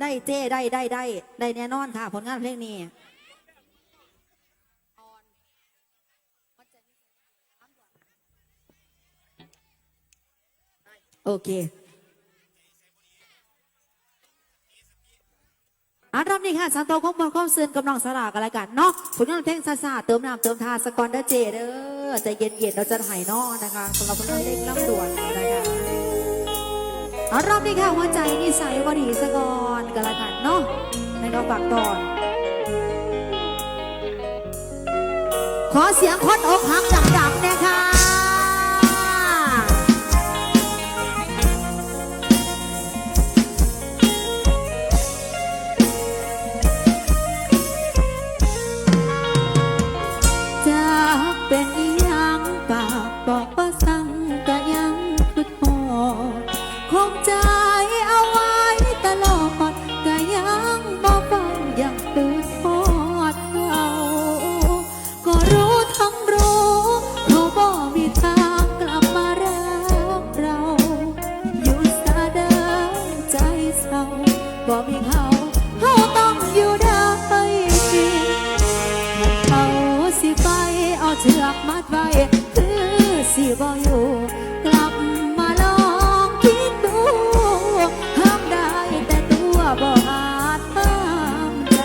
ได้เจ้ได้ได้ได้ได้แน่นอนค่ะ ผลงานเพลงนี้โอเคอันรอบนี้ค่ะสามตัวของบอลข้อมเสือนกับน้องสลากันแล้วกันเนาะผลงานเพลงซาซาเติมน้ำเติมทาสกอนเดอร์เจเด้อใจเย็นๆเราจะถ่ายนอนะคะสำหรับผลงานเพลงลำด่วนนะคะอันรอบนี้ค่ะหัวใจนิสัยวดีสกอน กันแล้วกันเนาะในเราฝากตอน ขอเสียงคนอกหักดังๆนะคะจากเป็นยังปากบอกว่าสัง เลือกมัดไว้ คือสิบ่อยู่กลับมาลองคิดดูห้ามได้แต่ตัวบ่อาจห้ามใจ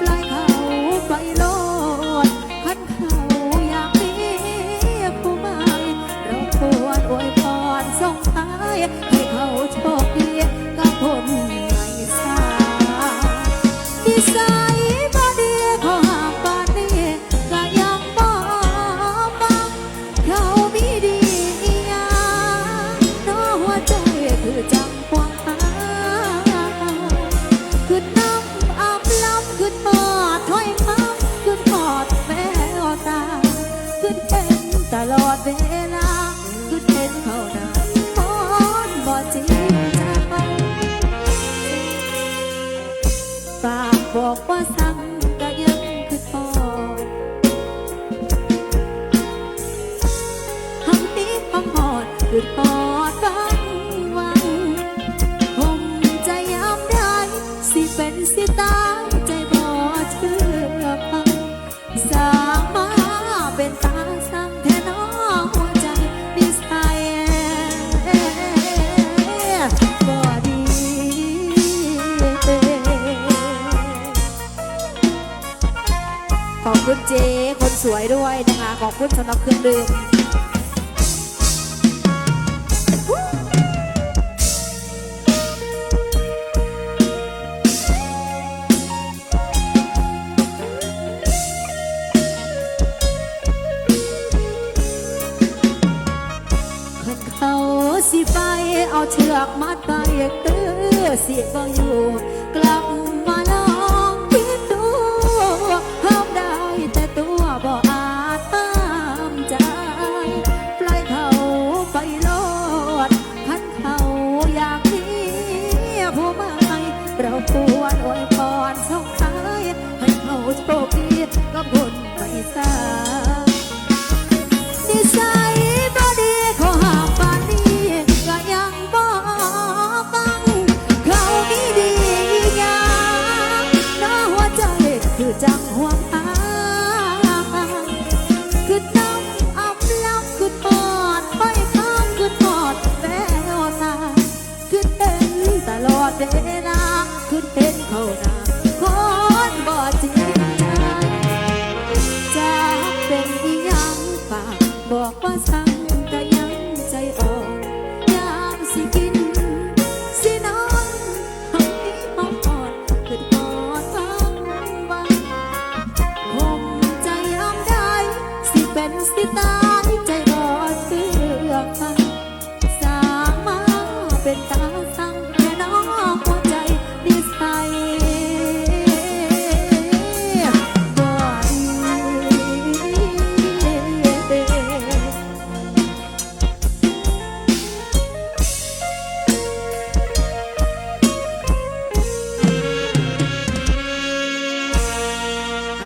ปล่อยเขาไปโลดคันเขาอยากมีผู้ใหม่เราควรอวยพรส่งท้าย คือจังควางหาคือน้ำอาบล้ำคือทอดถ้อยคำคือทอดแววตาคือเห็นตลอดเวลาคือเห็นเขาหน้าคนบ่จริงใจปากบอกว่าสั่งก็ยังคือทอทำนี้ทำหอดคือทอด เจคนสวยด้วยนะคะ ขอบคุณสำหรับเครื่องดื่มเขาสิไปเอาเชือกมัดไปเตื้อสิบ่อยู่กลับ เราควรอวยพรส่งท้ายให้เขาโชคดีกับคนไม่สายนิสัยบ่ดีเขาหากปานนี้ก็ยังบ่ฟัง เขามีดีอย่างน้อหัวใจคือจังหวง สิตาใจรอนเสือกมาสามาเป็นตา